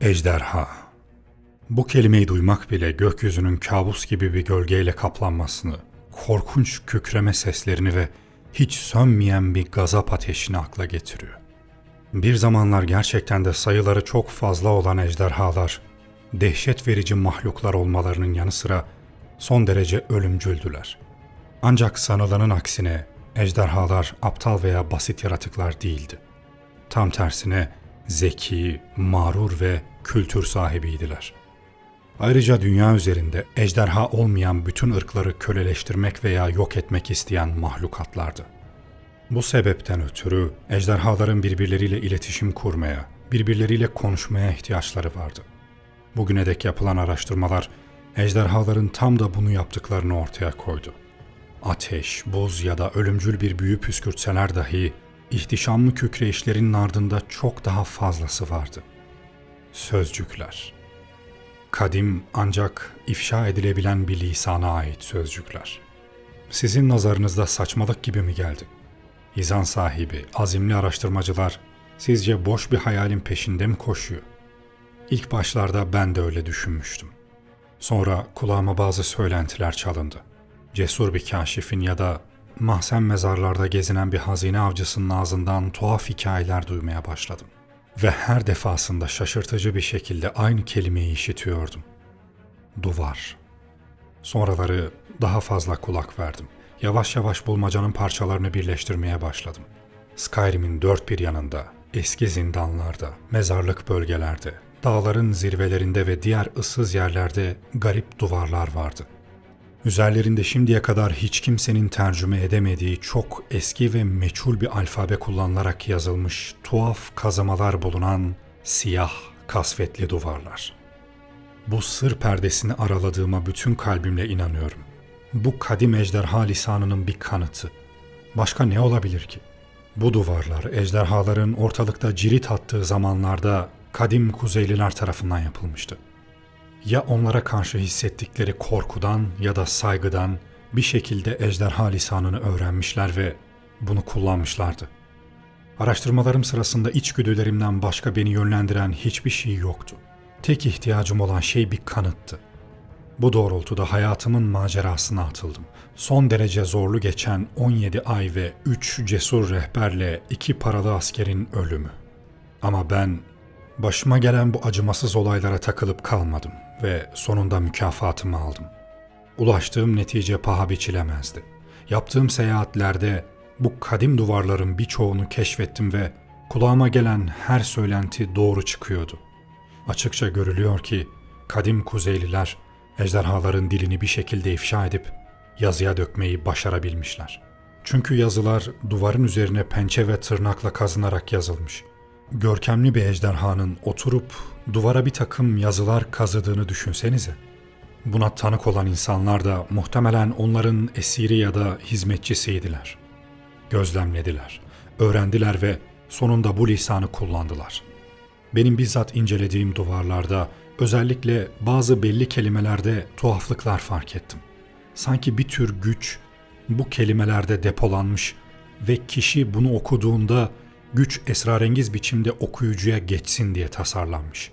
Ejderha. Bu kelimeyi duymak bile gökyüzünün kabus gibi bir gölgeyle kaplanmasını, korkunç kükreme seslerini ve hiç sönmeyen bir gazap ateşini akla getiriyor. Bir zamanlar gerçekten de sayıları çok fazla olan ejderhalar, dehşet verici mahluklar olmalarının yanı sıra son derece ölümcüldüler. Ancak sanılanın aksine ejderhalar aptal veya basit yaratıklar değildi. Tam tersine zeki, mağrur ve kültür sahibiydiler. Ayrıca dünya üzerinde ejderha olmayan bütün ırkları köleleştirmek veya yok etmek isteyen mahlukatlardı. Bu sebepten ötürü ejderhaların birbirleriyle iletişim kurmaya, birbirleriyle konuşmaya ihtiyaçları vardı. Bugüne dek yapılan araştırmalar ejderhaların tam da bunu yaptıklarını ortaya koydu. Ateş, buz ya da ölümcül bir büyü püskürtseler dahi ihtişamlı kükreyişlerinin ardında çok daha fazlası vardı. Sözcükler. Kadim ancak ifşa edilebilen bir lisana ait sözcükler. Sizin nazarınızda saçmalık gibi mi geldi? Hizan sahibi, azimli araştırmacılar sizce boş bir hayalin peşinde mi koşuyor? İlk başlarda ben de öyle düşünmüştüm. Sonra kulağıma bazı söylentiler çalındı. Cesur bir kaşifin ya da mahzen mezarlarda gezinen bir hazine avcısının ağzından tuhaf hikayeler duymaya başladım. Ve her defasında şaşırtıcı bir şekilde aynı kelimeyi işitiyordum. Duvar. Sonraları daha fazla kulak verdim. Yavaş yavaş bulmacanın parçalarını birleştirmeye başladım. Skyrim'in dört bir yanında, eski zindanlarda, mezarlık bölgelerde, dağların zirvelerinde ve diğer ıssız yerlerde garip duvarlar vardı.'' Üzerlerinde şimdiye kadar hiç kimsenin tercüme edemediği çok eski ve meçhul bir alfabe kullanılarak yazılmış tuhaf kazamalar bulunan siyah, kasvetli duvarlar. Bu sır perdesini araladığıma bütün kalbimle inanıyorum. Bu kadim ejderha lisanının bir kanıtı. Başka ne olabilir ki? Bu duvarlar ejderhaların ortalıkta cirit attığı zamanlarda kadim Kuzeyliler tarafından yapılmıştı ya onlara karşı hissettikleri korkudan ya da saygıdan bir şekilde ejderha lisanını öğrenmişler ve bunu kullanmışlardı. Araştırmalarım sırasında içgüdülerimden başka beni yönlendiren hiçbir şey yoktu. Tek ihtiyacım olan şey bir kanıttı. Bu doğrultuda hayatımın macerasına atıldım. Son derece zorlu geçen 17 ay ve 3 cesur rehberle iki paralı askerin ölümü. Ama ben başıma gelen bu acımasız olaylara takılıp kalmadım ve sonunda mükafatımı aldım. Ulaştığım netice paha biçilemezdi. Yaptığım seyahatlerde bu kadim duvarların birçoğunu keşfettim ve kulağıma gelen her söylenti doğru çıkıyordu. Açıkça görülüyor ki kadim Kuzeyliler ejderhaların dilini bir şekilde ifşa edip yazıya dökmeyi başarabilmişler. Çünkü yazılar duvarın üzerine pençe ve tırnakla kazınarak yazılmış. Görkemli bir ejderhanın oturup duvara bir takım yazılar kazıdığını düşünsenize. Buna tanık olan insanlar da muhtemelen onların esiri ya da hizmetçisiydiler. Gözlemlediler, öğrendiler ve sonunda bu lisanı kullandılar. Benim bizzat incelediğim duvarlarda özellikle bazı belli kelimelerde tuhaflıklar fark ettim. Sanki bir tür güç bu kelimelerde depolanmış ve kişi bunu okuduğunda güç esrarengiz biçimde okuyucuya geçsin diye tasarlanmış.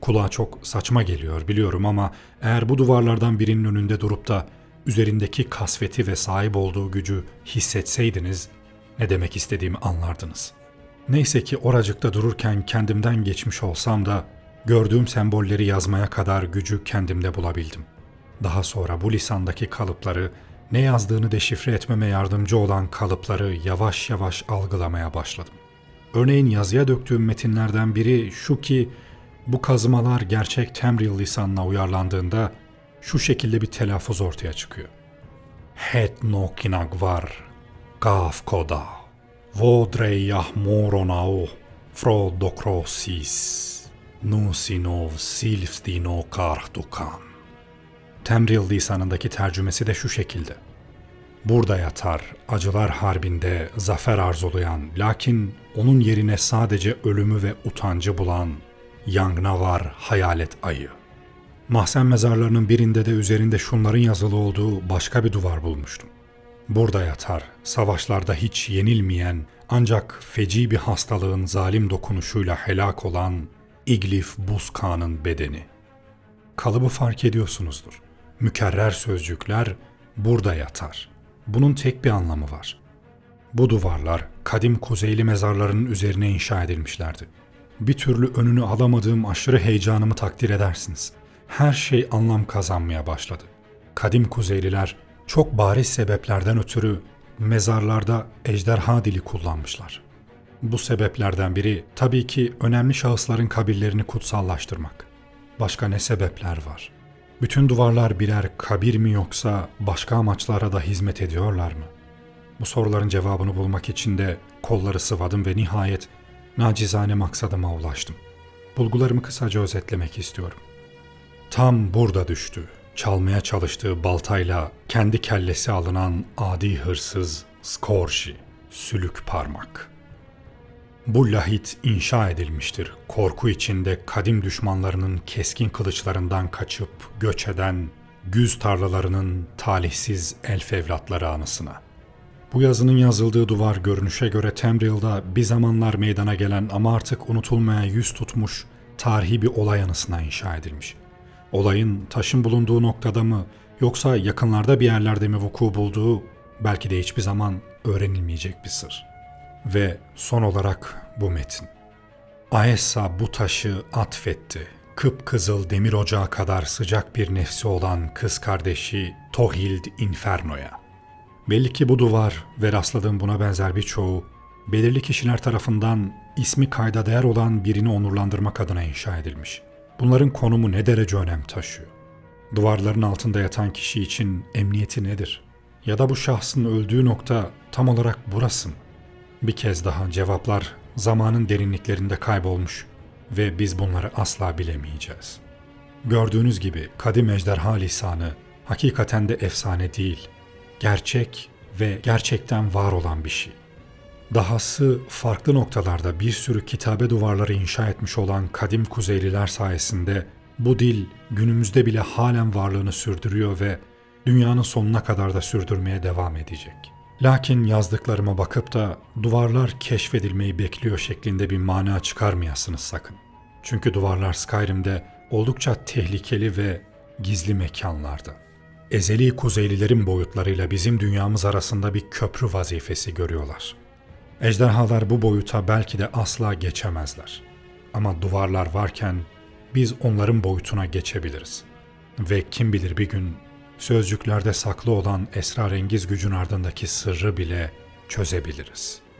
Kulağa çok saçma geliyor biliyorum ama eğer bu duvarlardan birinin önünde durup da üzerindeki kasveti ve sahip olduğu gücü hissetseydiniz ne demek istediğimi anlardınız. Neyse ki oracıkta dururken kendimden geçmiş olsam da gördüğüm sembolleri yazmaya kadar gücü kendimde bulabildim. Daha sonra bu lisandaki kalıpları, ne yazdığını deşifre etmeme yardımcı olan kalıpları yavaş yavaş algılamaya başladım. Örneğin yazıya döktüğüm metinlerden biri şu ki bu kazımalar gerçek Temril lisanına uyarlandığında şu şekilde bir telaffuz ortaya çıkıyor. Het no kinagvar, gaf koda, vodreyah moronao, fro dokrosis, nusinov silfstino karhtukan. Temril lisanındaki tercümesi de şu şekilde. Burada yatar acılar harbinde zafer arzulayan lakin onun yerine sadece ölümü ve utancı bulan Yangna var hayalet ayı. Mahzen mezarlarının birinde de üzerinde şunların yazılı olduğu başka bir duvar bulmuştum. Burada yatar, savaşlarda hiç yenilmeyen ancak feci bir hastalığın zalim dokunuşuyla helak olan İglif Buzkağ'ın bedeni. Kalıbı fark ediyorsunuzdur. Mükerrer sözcükler burada yatar. Bunun tek bir anlamı var. Bu duvarlar kadim kuzeyli mezarların üzerine inşa edilmişlerdi. Bir türlü önünü alamadığım aşırı heyecanımı takdir edersiniz. Her şey anlam kazanmaya başladı. Kadim kuzeyliler çok bariz sebeplerden ötürü mezarlarda ejderha dili kullanmışlar. Bu sebeplerden biri tabii ki önemli şahısların kabirlerini kutsallaştırmak. Başka ne sebepler var? Bütün duvarlar birer kabir mi yoksa başka amaçlara da hizmet ediyorlar mı? Bu soruların cevabını bulmak için de kolları sıvadım ve nihayet nacizane maksadıma ulaştım. Bulgularımı kısaca özetlemek istiyorum. Tam burada düştü. Çalmaya çalıştığı baltayla kendi kellesi alınan adi hırsız Skorji, sülük parmak. Bu lahit inşa edilmiştir. Korku içinde kadim düşmanlarının keskin kılıçlarından kaçıp göç eden güz tarlalarının talihsiz elf evlatları anısına. Bu yazının yazıldığı duvar görünüşe göre Tamriel'da bir zamanlar meydana gelen ama artık unutulmaya yüz tutmuş tarihi bir olay anısına inşa edilmiş. Olayın taşın bulunduğu noktada mı yoksa yakınlarda bir yerlerde mi vuku bulduğu belki de hiçbir zaman öğrenilmeyecek bir sır. Ve son olarak bu metin. Aessa bu taşı atfetti. Kıpkızıl demir ocağı kadar sıcak bir nefsi olan kız kardeşi Tohild Inferno'ya. Belli ki bu duvar ve rastladığım buna benzer birçoğu belirli kişiler tarafından ismi kayda değer olan birini onurlandırmak adına inşa edilmiş. Bunların konumu ne derece önem taşıyor? Duvarların altında yatan kişi için emniyeti nedir? Ya da bu şahsın öldüğü nokta tam olarak burası mı? Bir kez daha cevaplar zamanın derinliklerinde kaybolmuş ve biz bunları asla bilemeyeceğiz. Gördüğünüz gibi kadim ejderha lisanı hakikaten de efsane değil, gerçek ve gerçekten var olan bir şey. Dahası farklı noktalarda bir sürü kitabe duvarları inşa etmiş olan kadim Kuzeyliler sayesinde bu dil günümüzde bile halen varlığını sürdürüyor ve dünyanın sonuna kadar da sürdürmeye devam edecek. Lakin yazdıklarıma bakıp da duvarlar keşfedilmeyi bekliyor şeklinde bir mana çıkarmayasınız sakın. Çünkü duvarlar Skyrim'de oldukça tehlikeli ve gizli mekanlarda. Ezeli kuzeylilerin boyutlarıyla bizim dünyamız arasında bir köprü vazifesi görüyorlar. Ejderhalar bu boyuta belki de asla geçemezler. Ama duvarlar varken biz onların boyutuna geçebiliriz. Ve kim bilir bir gün sözcüklerde saklı olan esrarengiz gücün ardındaki sırrı bile çözebiliriz.''